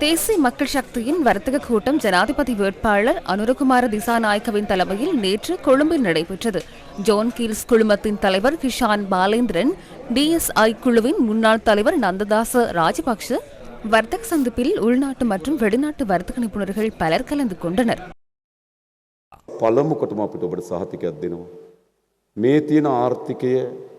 தேசிய மக்கள் சக்தியின் வர்த்தக கூட்டம் ஜனாதிபதி வேட்பாளர் அனுரகுமார திசாநாயக்கவின் தலைமையில் நேற்று கொழும்பில் நடைபெற்றது ஜோன் கீல்ஸ் குழுமத்தின் தலைவர் கிஷான் பாலேந்திரன் டிஎஸ்ஐ குழுவின் முன்னாள் தலைவர் நந்ததாச ராஜபக்ஷ வர்த்தக சந்திப்பில் உள்நாட்டு மற்றும் வெளிநாட்டு வர்த்தக நிபுணர்கள் பலர் கலந்து கொண்டனர் පළමු කොටම අපිට ඔබට සහතිකයක් දෙනවා. මේ තියෙන ආර්ථිකය කිසි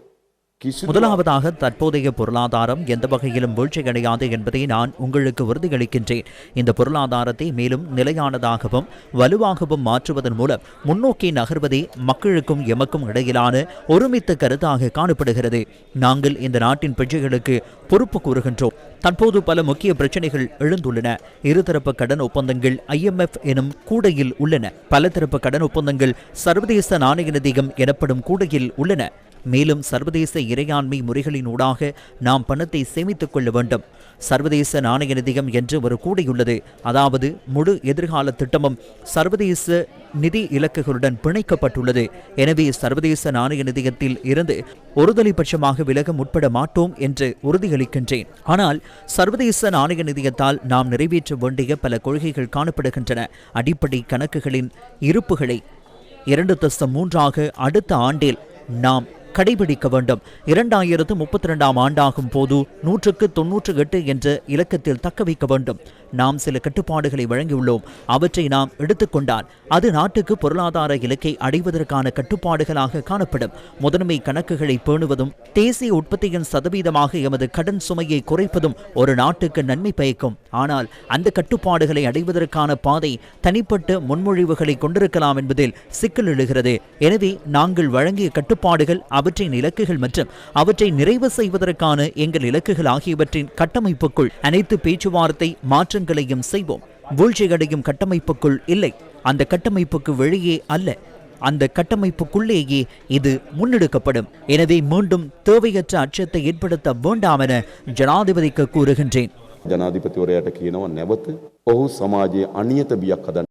முதலாவதாக தற்போதைய பொருளாதாரம் எந்த வகையிலும் வீழ்ச்சியடையாது என்பதை நான் உங்களுக்கு உறுதியளிக்கின்றேன். இந்த பொருளாதாரத்தை மேலும் நிலையானதாகவும் வலுவாகவும் மாற்றுவதன் மூலம் முன்னோக்கி நகர்வதே மக்களுக்கும் எமக்கும் இடையிலான ஒருமித்த கருத்தாக காணப்படுகிறது. நாங்கள் இந்த நாட்டின் பிரஜைகளுக்கு பொறுப்பு கூறுகின்றோம். தற்போது பல முக்கிய பிரச்சனைகள் எழுந்துள்ளன. இருதரப்பு கடன் ஒப்பந்தங்கள் ஐஎம்எஃப் எனும் கூடையில் உள்ளன. பல தரப்பு கடன் ஒப்பந்தங்கள் சர்வதேச நாணய நிதியம் எனப்படும் கூடையில் உள்ளன. மேலும் சர்வதேச இறையாண்மை முறைகளின் ஊடாக நாம் பணத்தை சேமித்துக் கொள்ள வேண்டும். சர்வதேச நாணய நிதியம் என்று ஒரு கூடையுள்ளது. அதாவது முழு எதிர்கால திட்டமும் சர்வதேச நிதி இலக்குகளுடன் பிணைக்கப்பட்டுள்ளது. எனவே சர்வதேச நாணய நிதியத்தில் இருந்து ஒருதலைபட்சமாக விலக முற்பட மாட்டோம் என்று உறுதியளிக்கின்றேன். ஆனால் சர்வதேச நாணய நிதியத்தால் நாம் நிறைவேற்ற வேண்டிய பல கொள்கைகள் காணப்படுகின்றன. அடிப்படை கணக்குகளின் இருப்புகளை இரண்டு தசம் மூன்றாக அடுத்த ஆண்டில் நாம் கடைபிடிக்க வேண்டும். இரண்டாயிரத்து முப்பத்தி ரெண்டாம் ஆண்டாகும் போது நூற்றுக்கு தொன்னூற்று எட்டு என்ற இலக்கத்தில் தக்க வைக்க வேண்டும். நாம் சில கட்டுப்பாடுகளை வழங்கியுள்ளோம். அவற்றை நாம் எடுத்துக்கொண்டால் அது நாட்டுக்கு பொருளாதார இலக்கை அடைவதற்கான கட்டுப்பாடுகளாக காணப்படும். முதன்மை கணக்குகளை பேணுவதும் தேசிய உற்பத்தியின் சதவீதமாக எமது கடன் சுமையை குறைப்பதும் ஒரு நாட்டுக்கு நன்மை பயக்கும். ஆனால் அந்த கட்டுப்பாடுகளை அடைவதற்கான பாதை தனிப்பட்ட முன்மொழிவுகளை கொண்டிருக்கலாம் என்பதில் சிக்கல் எழுகிறது. எனவே நாங்கள் வழங்கிய கட்டுப்பாடுகள் அவை அவற்றின் இலக்குகள் மற்றும் அவற்றை நிறைவு செய்வதற்கான எங்கள் இலக்குகள் ஆகியவற்றின் கட்டமைப்புக்குள் அனைத்து பேச்சுவார்த்தை மாற்றங்களையும் செய்வோம். வீழ்ச்சியடையும் கட்டமைப்புக்குள் இல்லை. அந்த கட்டமைப்புக்கு வெளியே அல்ல. அந்த கட்டமைப்புக்குள்ளேயே இது முன்னெடுக்கப்படும். எனவே மீண்டும் தேவையற்ற அச்சத்தை ஏற்படுத்த வேண்டாம் என ஜனாதிபதிக்கு கூறுகின்றேன். ஜனாதிபதி உரையாட்டக்கு இனவ நெபத்து ஒஹு சமாஜே அந்நியத்த பியக்கதன்